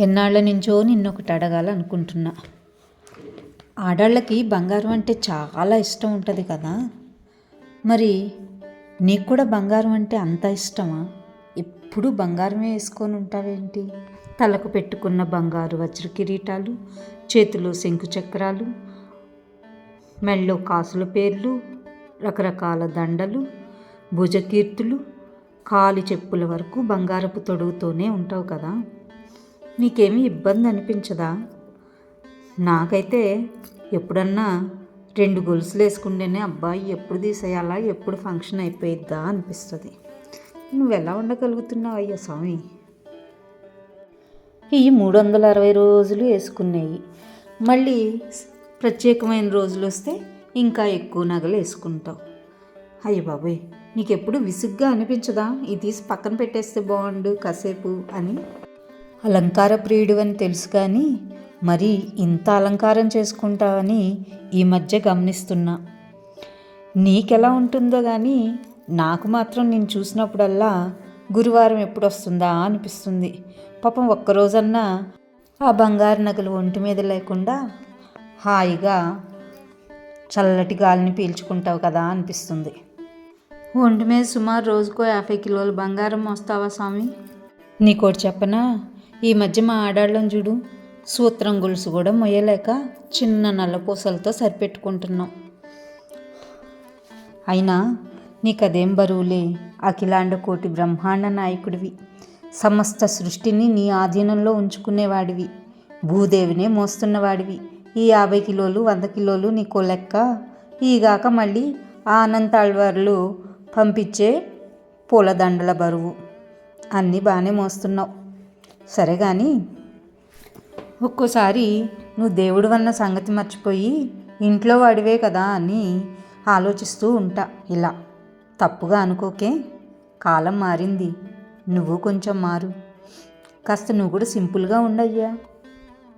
ఎన్నాళ్ళ నుంచో నిన్నొకటి అడగాలనుకుంటున్నా. ఆడాళ్ళకి బంగారం అంటే చాలా ఇష్టం ఉంటుంది కదా. మరి నీకు కూడా బంగారం అంటే అంత ఇష్టమా? ఎప్పుడు బంగారమే వేసుకొని ఉంటావేంటి? తలకు పెట్టుకున్న బంగారు వజ్ర కిరీటాలు చేతిలో శంకు చక్రాలు మెళ్ళో కాసుల పేర్లు రకరకాల దండలు భుజకీర్తులు కాలి చెప్పుల వరకు బంగారపు తొడుగుతూనే ఉంటావు కదా? నీకేమీ ఇబ్బంది అనిపించదా? నాకైతే ఎప్పుడన్నా రెండు గొలుసులు వేసుకుంటేనే అబ్బాయి ఎప్పుడు తీసేయాలా ఎప్పుడు ఫంక్షన్ అయిపోయిద్దా అనిపిస్తుంది. నువ్వు ఎలా ఉండగలుగుతున్నావు అయ్యా స్వామి? ఈ మూడు వందల అరవై రోజులు వేసుకున్నాయి. మళ్ళీ ప్రత్యేకమైన రోజులు వస్తే ఇంకా ఎక్కువ నగలు వేసుకుంటావు. అయ్య బాబోయ్ నీకెప్పుడు విసుగ్గా అనిపించదా? ఇది తీసి పక్కన పెట్టేస్తే బాగుండు కాసేపు అని. అలంకార ప్రియుడు అని తెలుసు కానీ మరి ఇంత అలంకారం చేసుకుంటావని ఈ మధ్య గమనిస్తున్నా. నీకెలా ఉంటుందో కానీ నాకు మాత్రం నేను చూసినప్పుడల్లా గురువారం ఎప్పుడు వస్తుందా అనిపిస్తుంది. పాపం ఒక్కరోజన్నా ఆ బంగారు నగలు ఒంటి మీద లేకుండా హాయిగా చల్లటి గాలిని పీల్చుకుంటావు కదా అనిపిస్తుంది. ఒంటి మీద సుమారు రోజుకో యాభై కిలోల బంగారం మోస్తావా స్వామి? నీకోటి చెప్పనా? ఈ మధ్య మా ఆడాళ్ళం చూడు సూత్రం గొలుసు కూడా మొయ్యలేక చిన్న నల్లపూసలతో సరిపెట్టుకుంటున్నాం. అయినా నీకదేం బరువులే అఖిలాండ కోటి బ్రహ్మాండ నాయకుడివి. సమస్త సృష్టిని నీ ఆధీనంలో ఉంచుకునేవాడివి. భూదేవినే మోస్తున్నవాడివి. ఈ యాభై కిలోలు వంద కిలోలు నీకో లెక్క. ఈగాక మళ్ళీ ఆ అనంతాళ్వార్లు పంపించే పూలదండల బరువు. అన్నీ బాగానే మోస్తున్నావు. సరే కానీ ఒక్కోసారి నువ్వు దేవుడు వన్న సంగతి మర్చిపోయి ఇంట్లో వాడివే కదా అని ఆలోచిస్తూ ఉంటా. ఇలా తప్పుగా అనుకోకే కాలం మారింది. నువ్వు కొంచెం మారు. కాస్త నువ్వు కూడా సింపుల్గా ఉండయ్యా.